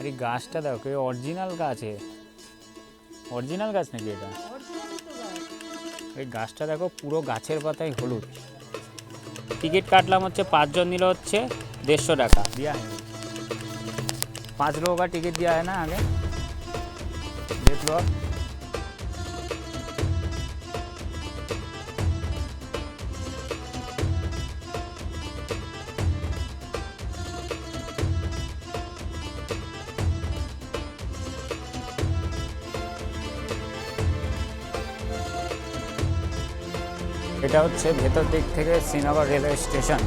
আরে গাছটা দেখো অরিজিনাল গাছে অরিজিনাল গাছ নাকি এটা? এই গাছটা দেখো, পুরো গাছের পাতায় হলুদ। টিকিট কাটলাম হচ্ছে, পাঁচজন নিল হচ্ছে, দেড়শো টাকা। দেওয়া হয় পাঁচ লোক টিকিট দেওয়া হয় না আগে। দেখল। এটা হচ্ছে ভেতর দিক থেকে শ্রীনগর রেলওয়ে স্টেশন।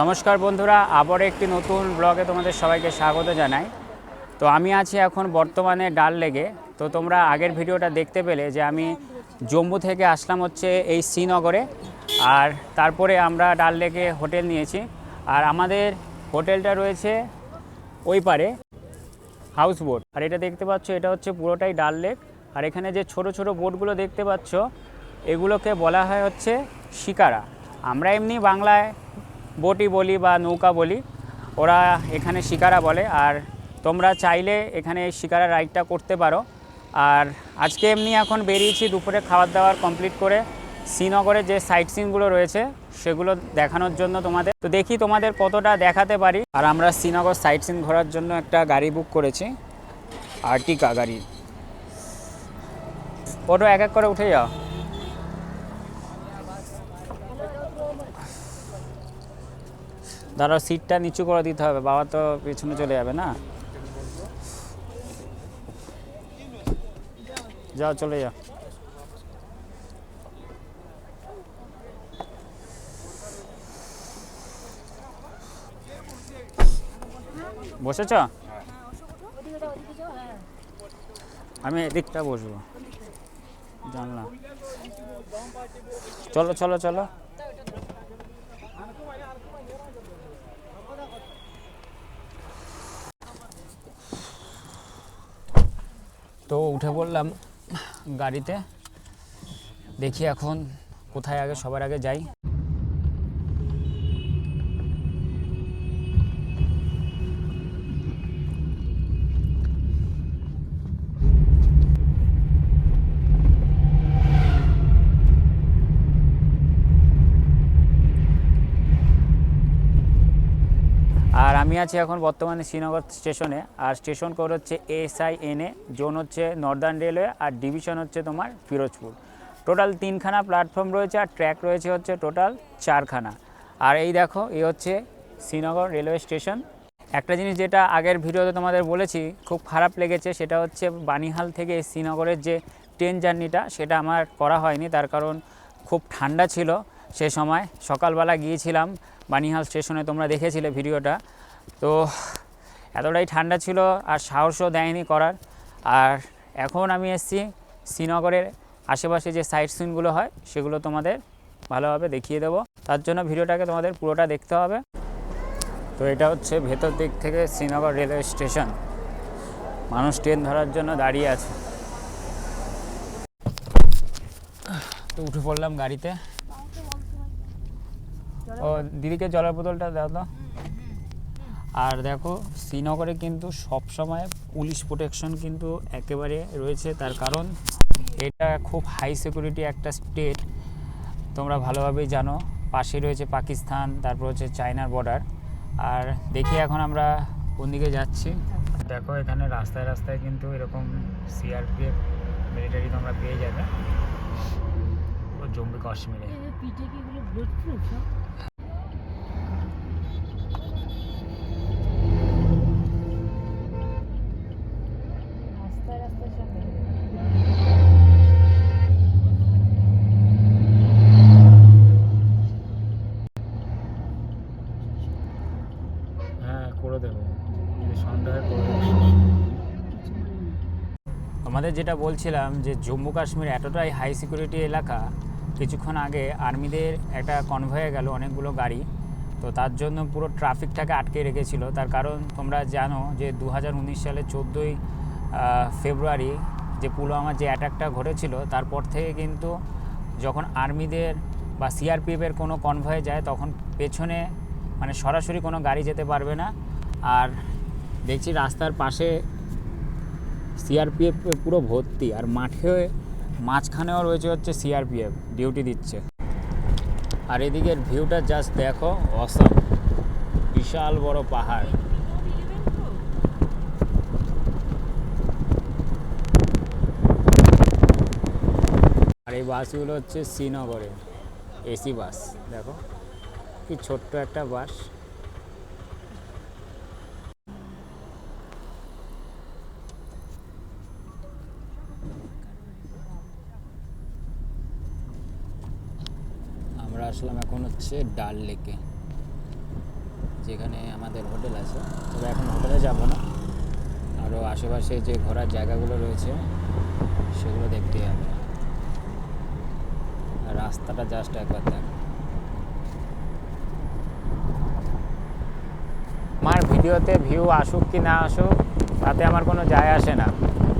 নমস্কার বন্ধুরা আবার একটি নতুন ব্লগে তোমাদের সবাইকে স্বাগত জানাই। তো আমি আছি এখন বর্তমানে ডাল লেগে তো তোমরা আগের ভিডিওটা দেখতে পেলে যে আমি জম্মু থেকে আসলাম হচ্ছে এই শ্রীনগরে, আর তারপরে আমরা ডাল লেগে হোটেল নিয়েছি। আর আমাদের হোটেলটা রয়েছে ওই পারে। House boat. আর এটা দেখতে পাচ্ছ, এটা হচ্ছে পুরোটাই ডাল লেক। আর এখানে যে ছোট ছোট বোটগুলো দেখতে পাচ্ছ, এগুলোকে বলা হয় হচ্ছে শিকারা। আমরা এমনি বাংলায় বোটই বলি বা নৌকা বলি, ওরা এখানে শিকারা বলে। আর তোমরা চাইলে এখানে শিকারা রাইডটা করতে পারো। আর আজকে এমনি এখন বেরিয়েছি দুপুরে খাবার দাবার কমপ্লিট করে। শ্রীনগরে যে সাইট সিনগুলো রয়েছে, সেগুলো দেখানোর জন্য তোমাদের। তো দেখি তোমাদের কতটা দেখাতে পারি। আর আমরা শ্রীনগর সাইট সিন ঘোরার জন্য একটা গাড়ি বুক করেছি। আর্টিকা গাড়ি। ওটো এক এক করে উঠে যাও। দাঁড়াও, সিটটা নিচু করে দিতে হবে। বাবা তো পেছনে চলে যাবে না। যাও, চলে যাও। বসেছ? আমি এদিকটা বসবো। জানলাম চলো চলো চলো। তো উঠে পড়লাম গাড়িতে। দেখি এখন কোথায় আগে, সবার আগে যাই। আছি এখন বর্তমানে শ্রীনগর স্টেশনে, আর স্টেশন কোড হচ্ছে এসআই এনএ জোন হচ্ছে নর্দার্ন রেলওয়ে আর ডিভিশন হচ্ছে তোমার ফিরোজপুর টোটাল তিনখানা প্ল্যাটফর্ম রয়েছে আর ট্র্যাক রয়েছে হচ্ছে টোটাল চারখানা। আর এই দেখো, এই হচ্ছে শ্রীনগর রেলওয়ে স্টেশন একটা জিনিস যেটা আগের ভিডিওতে তোমাদের বলেছি, খুব খারাপ লেগেছে, সেটা হচ্ছে বানিহাল থেকে শ্রীনগরের যে ট্রেন জার্নিটা সেটা আমার করা হয়নি, তার কারণ খুব ঠান্ডা ছিল। সে সময় সকালবেলা গিয়েছিলাম বানিহাল স্টেশনে তোমরা দেখেছিলে ভিডিওটা। তো এতটাই ঠান্ডা ছিল আর সাহসও দেয়নি করার। আর এখন আমি এসেছি শ্রীনগরের আশেপাশে যে সাইট সিনগুলো হয়, সেগুলো তোমাদের ভালোভাবে দেখিয়ে দেবো। তার জন্য ভিডিওটাকে তোমাদের পুরোটা দেখতে হবে। তো এটা হচ্ছে ভেতর দিক থেকে শ্রীনগর রেলওয়ে স্টেশন মানুষ ট্রেন ধরার জন্য দাঁড়িয়ে আছে। তো উঠে পড়লাম গাড়িতে। ও, দিদিকে জলের বোতলটা দাও তো। আর দেখো, শ্রীনগরে কিন্তু সব সময় পুলিশ প্রোটেকশন কিন্তু একেবারে রয়েছে। তার কারণ, এটা খুব হাই সিকিউরিটি একটা স্টেট তোমরা ভালোভাবেই জানো পাশে রয়েছে পাকিস্তান, তারপর হচ্ছে চায়নার বর্ডার আর দেখি এখন আমরা কোন দিকে যাচ্ছি। দেখো, এখানে রাস্তায় রাস্তায় কিন্তু এরকম সিআরপিএফ মিলিটারি তোমরা পেয়ে যাবে। জম্মু কাশ্মীরে আমাদের যেটা বলছিলাম যে জম্মু কাশ্মীর এতটাই হাই সিকিউরিটি এলাকা, কিছুক্ষণ আগে আর্মিদের একটা কনভয়ে গেল অনেকগুলো গাড়ি। তো তার জন্য পুরো ট্রাফিকটাকে আটকে রেখেছিল। তার কারণ তোমরা জানো যে দু সালে চোদ্দোই ফেব্রুয়ারি যে পুলওয়ামার যে অ্যাটাকটা ঘটেছিল, তারপর থেকে কিন্তু যখন আর্মিদের বা সিআরপিএফের কোনো কনভয়ে যায়, তখন পেছনে মানে সরাসরি কোনো গাড়ি যেতে পারবে না। আর দেখছি রাস্তার পাশে সিআরপিএফ পুরো ভর্তি আর মাঠে মাঝখানেও রয়েছে হচ্ছে সিআরপিএফ ডিউটি দিচ্ছে। আর এদিকের ভিউটা জাস্ট দেখো অসম বিশাল বড় পাহাড়। আর এই বাসগুলো হচ্ছে শ্রীনগরে, এসি বাস, দেখো। কি ছোট্ট একটা বাস আমরা আসলাম এখন হচ্ছে ডাল লেকে, যেখানে আমাদের হোটেল আছে। তবে এখন হোটেলে যাব না। আরও আশেপাশে যে ঘোরার জায়গাগুলো রয়েছে, সেগুলো দেখতে আর রাস্তাটা জাস্ট একবার দেখ। আমার ভিডিওতে ভিউ আসুক কি না আসুক, তাতে আমার কোনো যায় আসে না।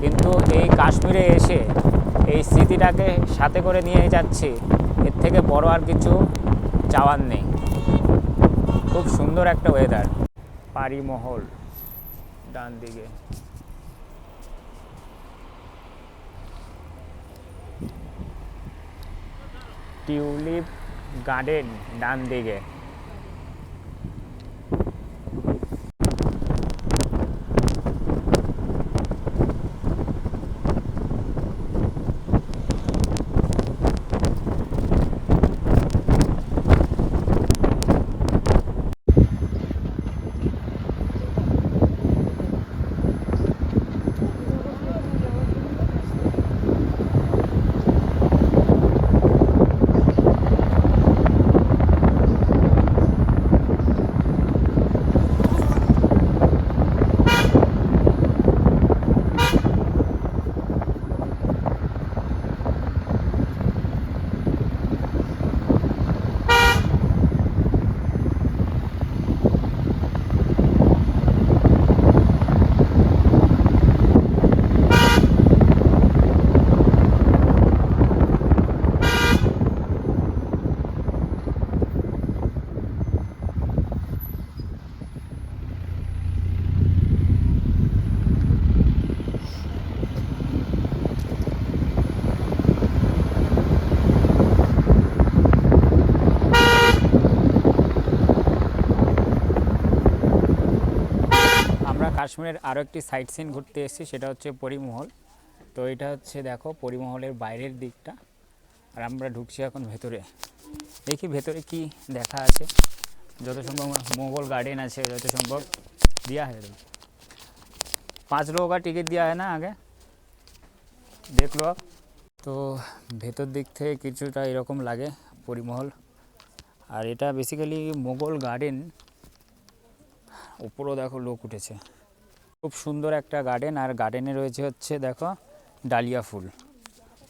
কিন্তু এই কাশ্মীরে এসে এই স্মৃতিটাকে সাথে করে নিয়ে যাচ্ছি। এর থেকে বড় আর কিছু চাওয়ার নেই। খুব সুন্দর একটা ওয়েদার পারিমহল, ডান দিকে। টিউলিপ গার্ডেন, ডান দিকে আমরা কাশ্মীরের আরও একটি সাইট সিন ঘুরতে এসেছি, সেটা হচ্ছে পরিমহল। তো এটা হচ্ছে দেখো পরিমহলের বাইরের দিকটা, আর আমরা ঢুকছি এখন ভেতরে। দেখি ভেতরে কি দেখা আছে। যত সম্ভব মোগল গার্ডেন আছে, যত সম্ভব দেওয়া হয় পাঁচ লোকা টিকিট দেওয়া হয় না আগে? দেখল তো ভেতর দিক থেকে কিছুটা এরকম লাগে পরিমহল। আর এটা বেসিক্যালি মোগল গার্ডেন উপরও দেখো লোক উঠেছে। খুব সুন্দর একটা গার্ডেন আর গার্ডেনে রয়েছে হচ্ছে দেখো ডালিয়া ফুল।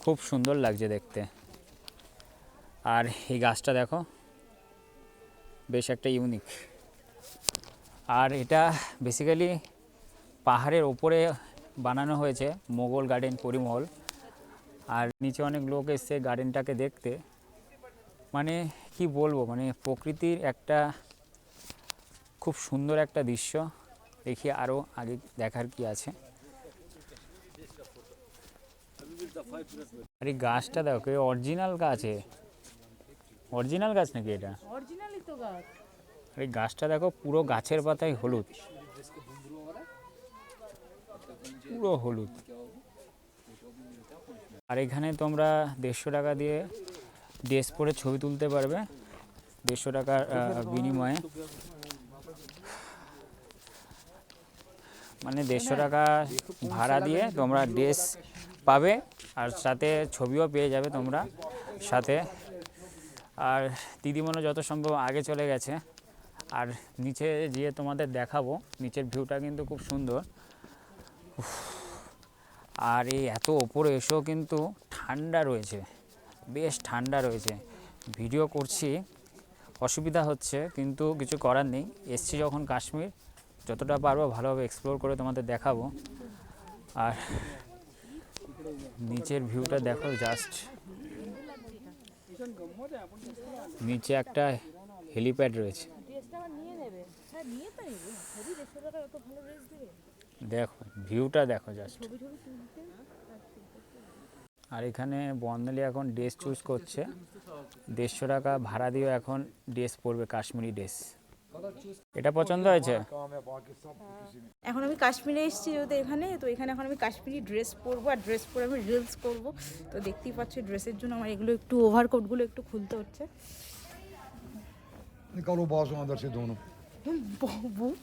খুব সুন্দর লাগছে দেখতে। আর এই গাছটা দেখো, বেশ একটা ইউনিক আর এটা বেসিক্যালি পাহাড়ের ওপরে বানানো হয়েছে, মোগল গার্ডেন পরিমহল। আর নিচে অনেক লোক এসছে গার্ডেনটাকে দেখতে। মানে কি বলব মানে প্রকৃতির একটা খুব সুন্দর একটা দৃশ্য। দেখি আরও আগে দেখার কি আছে। আর গাছটা দেখো অরিজিনাল গাছে অরিজিনাল গাছ নাকি এটা? অরিজিনালি তো গাছ। আর গাছটা দেখো পুরো গাছের পাতায় হলুদ। পুরো হলুদ। আর এখানে তোমরা দেড়শো টাকা দিয়ে ড্রেস পরে ছবি তুলতে পারবে। দেড়শো টাকার বিনিময়ে। মানে দেড়শো টাকা ভাড়া দিয়ে তোমরা ড্রেস পাবে আর সাথে ছবিও পেয়ে যাবে তোমরা সাথে। আর দিদিমণি যত সম্ভব আগে চলে গেছে। আর নিচে গিয়ে তোমাদের দেখাবো নিচের ভিউটা কিন্তু খুব সুন্দর। আর এই এত ওপরে এসেও কিন্তু ঠান্ডা রয়েছে বেশ ঠান্ডা রয়েছে। ভিডিও করছি অসুবিধা হচ্ছে কিন্তু কিছু করার নেই। এসছি যখন কাশ্মীর যতটা পারব ভালোভাবে এক্সপ্লোর করে তোমাদের দেখাবো। আর নিচের ভিউটা দেখো জাস্ট নিচে একটা হেলিপ্যাড রয়েছে। দেখো ভিউটা দেখো জাস্ট আর এখানে বর্ণালী এখন ড্রেস চুজ করছে। দেড়শো টাকা ভাড়া দিয়েও এখন ড্রেস পরবে কাশ্মীরি ড্রেস এটা পছন্দ হয়েছে? এখন আমি কাশ্মীরে এসেছি যেহেতু এখানে তো এখানে এখন আমি কাশ্মীরি ড্রেস পরবো আর ড্রেস পরে আমি রিলস করব। তো দেখতেই পাচ্ছি ড্রেসের জন্য আমার এগুলো একটু ওভারকোটগুলো একটু খুলতে হচ্ছে।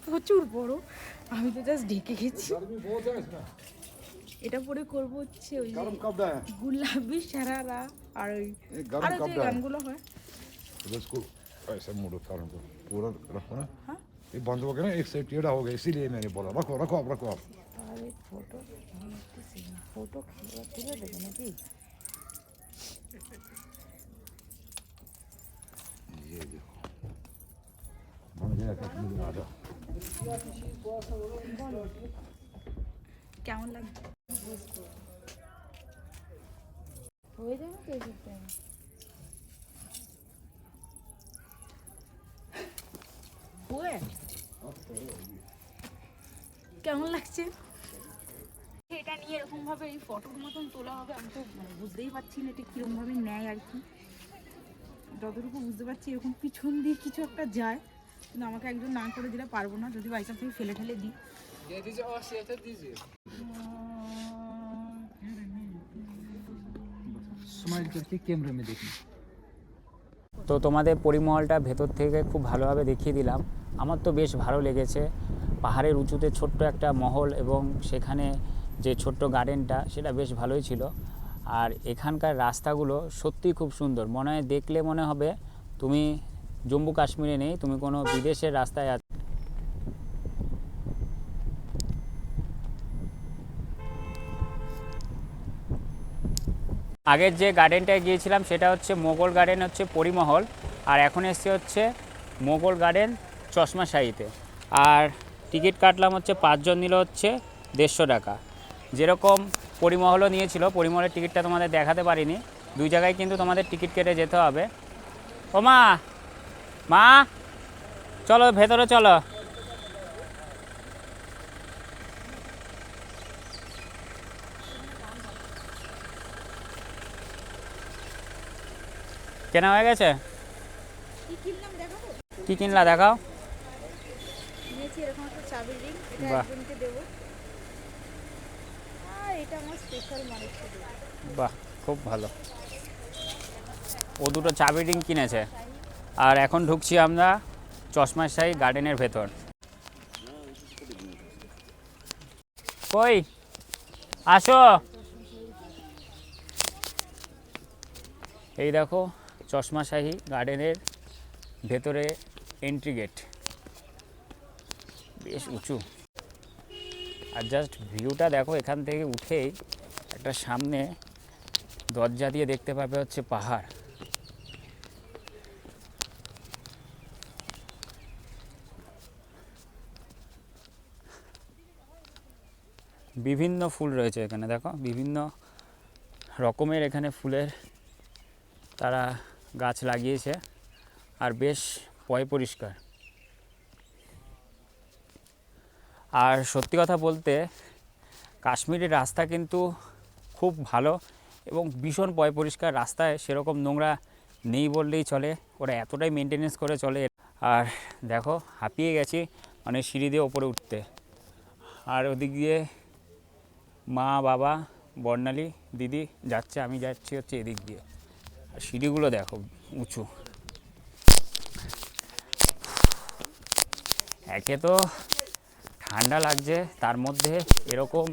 প্রচুর বড় আমি তো জাস্ট ঢেকে গেছি। এটা পরে করব হচ্ছে ওই গুলাবি সারারা আর ওই আর যে গানগুলো হয়। ऐसे मोड़ो तारों को पूरा रखो ना हाँ? ये बंद हो गया ना एक साइड टेढ़ा हो गया इसीलिए मैंने बोला रखो रखो आप रखो आप আরে ফটো ফটো খেলা তুলে দেবে নাকি ये देखो बन गया कश्मीरी राजा কেমন লাগছে হয়ে যাবে তো এইসব কুয়ে কেমন লাগছে? সেটা নিয়ে এরকমভাবে এই ফটোর মতন তোলা হবে আমি তো মানে বুঝতেই পারছি না এটা কীরকমভাবে নেয় আর কি। যতটুকু বুঝতে পারছি এরকম পিছন দিয়ে কিছু একটা যায় কিন্তু আমাকে একজন না করে দিলে পারব না যদি বাই চান্স আমি ফেলে ঠেলে দিই। দেখি তো তোমাদের পরিমহলটা ভেতর থেকে খুব ভালোভাবে দেখিয়ে দিলাম। আমার তো বেশ ভালো লেগেছে। পাহাড়ের উঁচুতে ছোট্ট একটা মহল এবং সেখানে যে ছোট্ট গার্ডেনটা, সেটা বেশ ভালোই ছিল। আর এখানকার রাস্তাগুলো সত্যিই খুব সুন্দর। মনে হয় দেখলে মনে হবে তুমি জম্মু কাশ্মীরে নেই, তুমি কোনো বিদেশের রাস্তায় আছো আগের যে গার্ডেনটায় গিয়েছিলাম, সেটা হচ্ছে মোগল গার্ডেন, হচ্ছে পরিমহল। আর এখন এসছে হচ্ছে মোগল গার্ডেন চশমা শাহিতে আর টিকিট কাটলাম হচ্ছে পাঁচজন নিল হচ্ছে দেড়শো টাকা। যেরকম পরিমহলও নিয়েছিল, পরিমহলের টিকিটটা তোমাদের দেখাতে পারিনি। দুই জায়গায় কিন্তু তোমাদের টিকিট কেটে যেতে হবে। ও মা! মা! চলো, ভেতরে চলো। কেনা হয়ে গেছে? কি কিনলা দেখাও কিনেছি এরকম একটা চাবির রিং এটা। একজনকে দেবো। আর এটা আমার স্পেশাল মানুষকে বাহ খুব ভালো। ও দুটো চাবি রিং কিনেছে। আর এখন ঢুকছি আমরা চশমাশাহী গার্ডেনের ভেতর। কই? আসো। এই দেখো চশমা চশমাশাহী গার্ডেনের ভেতরে এন্ট্রি গেট বেশ উঁচু। আর জাস্ট ভিউটা দেখো, এখান থেকে উঠেই একটা সামনে দরজা দিয়ে দেখতে পাবে হচ্ছে পাহাড়। বিভিন্ন ফুল রয়েছে এখানে, দেখো, বিভিন্ন রকমের এখানে ফুলের তারা গাছ লাগিয়েছে। আর বেশ পয় পরিষ্কার। আর সত্যি কথা বলতে, কাশ্মীরের রাস্তা কিন্তু খুব ভালো এবং ভীষণ পয় পরিষ্কার রাস্তায় সেরকম নোংরা নেই বললেই চলে। ওরা এতটাই মেনটেনেন্স করে চলে। আর দেখো, হাঁপিয়ে গেছি মানে সিঁড়ি দিয়ে ওপরে উঠতে। আর ওদিক দিয়ে মা, বাবা, বর্ণালী, দিদি যাচ্ছে, আমি যাচ্ছি হচ্ছে এদিক দিয়ে। আর সিঁড়িগুলো দেখো উঁচু। একে তো ঠান্ডা লাগছে, তার মধ্যে এরকম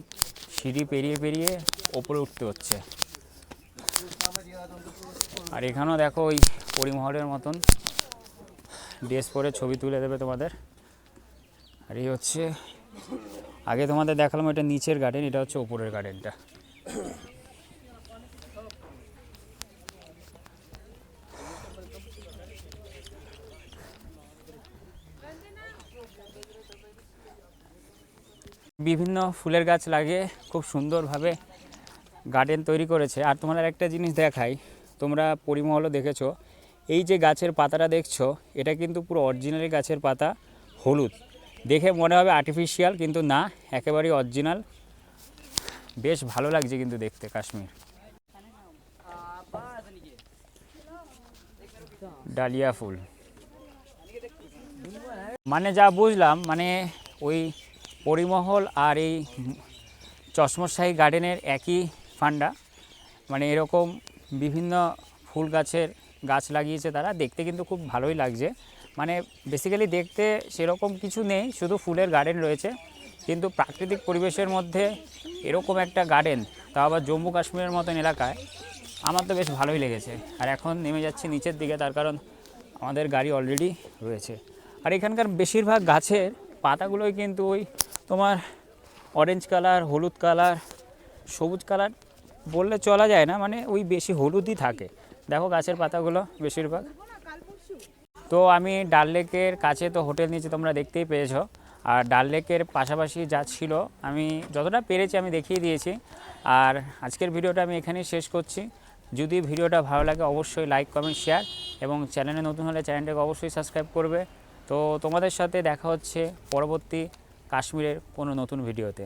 সিঁড়ি পেরিয়ে পেরিয়ে ওপরে উঠতে হচ্ছে। আর এখানেও দেখো ওই পরিমহলের মতন ড্রেস পরে ছবি তুলে দেবে তোমাদের। আর এই হচ্ছে, আগে তোমাদের দেখালাম এটা নিচের গার্ডেন এটা হচ্ছে ওপরের গার্ডেনটা বিভিন্ন ফুলের গাছ লাগিয়ে খুব সুন্দরভাবে গার্ডেন তৈরি করেছে। আর তোমাদের একটা জিনিস দেখাই, তোমরা পরিমহলও দেখেছ। এই যে গাছের পাতাটা দেখছ, এটা কিন্তু পুরো অরিজিনালি গাছের পাতা, হলুদ। দেখে মনে হবে আর্টিফিশিয়াল কিন্তু না, একেবারেই অরিজিনাল বেশ ভালো লাগছে কিন্তু দেখতে কাশ্মীর। ডালিয়া ফুল। মানে যা বুঝলাম মানে ওই পরিমহল আর এই চশমশাহী গার্ডেনের একই ফান্ডা। মানে এরকম বিভিন্ন ফুল গাছের গাছ লাগিয়েছে তারা। দেখতে কিন্তু খুব ভালোই লাগছে। মানে বেসিক্যালি দেখতে সেরকম কিছু নেই, শুধু ফুলের গার্ডেন রয়েছে। কিন্তু প্রাকৃতিক পরিবেশের মধ্যে এরকম একটা গার্ডেন, তাও আবার জম্মু কাশ্মীরের মতন এলাকায়, আমার তো বেশ ভালোই লেগেছে। আর এখন নেমে যাচ্ছি নিচের দিকে, তার কারণ আমাদের গাড়ি অলরেডি রয়েছে। আর এখানকার বেশিরভাগ গাছের পাতাগুলোই কিন্তু ওই তোমার অরেঞ্জ কালার হলুদ কালার সবুজ কালার বললে চলা যায় না মানে ওই বেশি হলুদই থাকে। দেখো গাছের পাতাগুলো বেশিরভাগ। তো আমি ডাল লেকের কাছে তো হোটেল নিয়েছি, তোমরা দেখতেই পেয়েছ। আর ডাল লেকের পাশাপাশি যা ছিল, আমি যতটা পেরেছি আমি দেখিয়ে দিয়েছি। আর আজকের ভিডিওটা আমি এখানেই শেষ করছি। যদি ভিডিওটা ভালো লাগে, অবশ্যই লাইক কমেন্ট শেয়ার এবং চ্যানেলে নতুন হলে চ্যানেলটাকে অবশ্যই সাবস্ক্রাইব করবে। তো তোমাদের সাথে দেখা হচ্ছে পরবর্তী কাশ্মীরের কোনো নতুন ভিডিওতে।